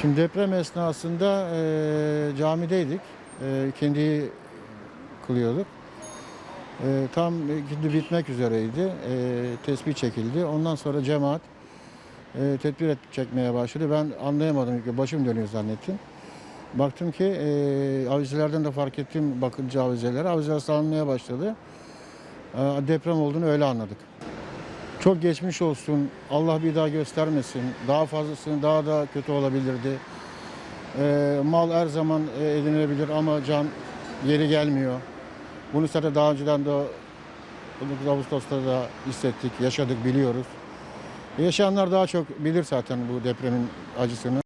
Şimdi deprem esnasında e, camideydik. E, ikindiyi kılıyorduk. E, tam ikindi bitmek üzereydi. E, tesbih çekildi. Ondan sonra cemaat e, tedbir et- çekmeye başladı. Ben anlayamadım. Başım dönüyor zannettim. Baktım ki e, avizelerden de fark ettim bakınca avizelere. Avizeler salınmaya başladı. E, deprem olduğunu öyle anladık. Çok geçmiş olsun. Allah bir daha göstermesin. Daha fazlasını daha da kötü olabilirdi. Ee, mal her zaman e, edinilebilir ama can yeri gelmiyor. Bunu zaten daha önceden de 19 Ağustos'ta da hissettik, yaşadık, biliyoruz. Yaşayanlar daha çok bilir zaten bu depremin acısını.